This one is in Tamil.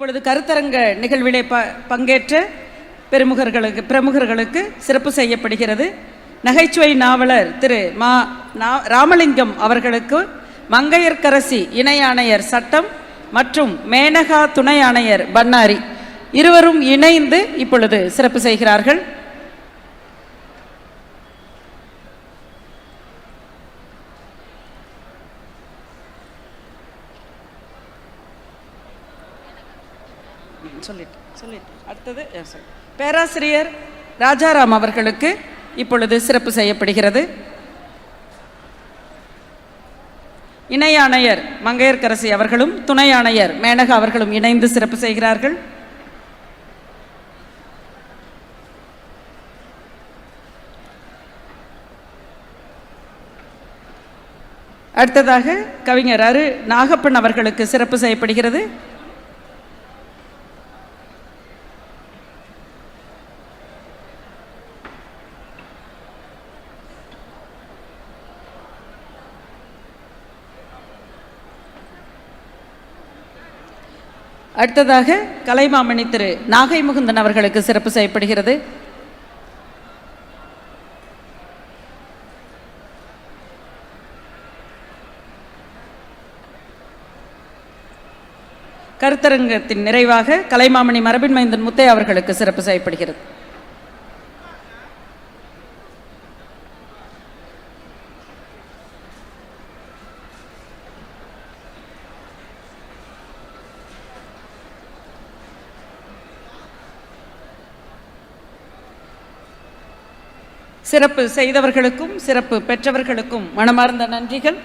இப்பொழுது கருத்தரங்க நிகழ்விலே ப பங்கேற்ற பெருமுகர்களுக்கு பிரமுகர்களுக்கு சிறப்பு செய்யப்படுகிறது. நகைச்சுவை நாவலர் திரு மா நா- ராமலிங்கம் அவர்களுக்கு மங்கையர்க்கரசி இணை ஆணையர் சட்டம் மற்றும் மேனகா துணை ஆணையர் பன்னாரி இருவரும் இணைந்து இப்பொழுது சிறப்பு செய்கிறார்கள். சொல்லிட்டு சொல்லிட்டு அடுத்தது. பேராசிரியர் ராஜாராம் அவர்களுக்கு இப்பொழுது சிறப்பு செய்யப்படுகிறது. இணை ஆணையர் மங்கையர்க்கரசி அவர்களும் துணை ஆணையர் மேனகா அவர்களும் இணைந்து சிறப்பு செய்கிறார்கள். அடுத்ததாக கவிஞர் அரு நாகப்பன் அவர்களுக்கு சிறப்பு செய்யப்படுகிறது. அடுத்ததாக கலைமாமணி திரு நாகை முகுந்தன் அவர்களுக்கு சிறப்பு செய்யப்படுகிறது கருத்தரங்கத்தின் நிறைவாக கலைமாமணி மரபின் மைந்தன் முத்தை அவர்களுக்கு சிறப்பு செய்யப்படுகிறது சிறப்பு செய்தவர்களுக்கும் சிறப்பு பெற்றவர்களுக்கும் மனமார்ந்த நன்றிகள்.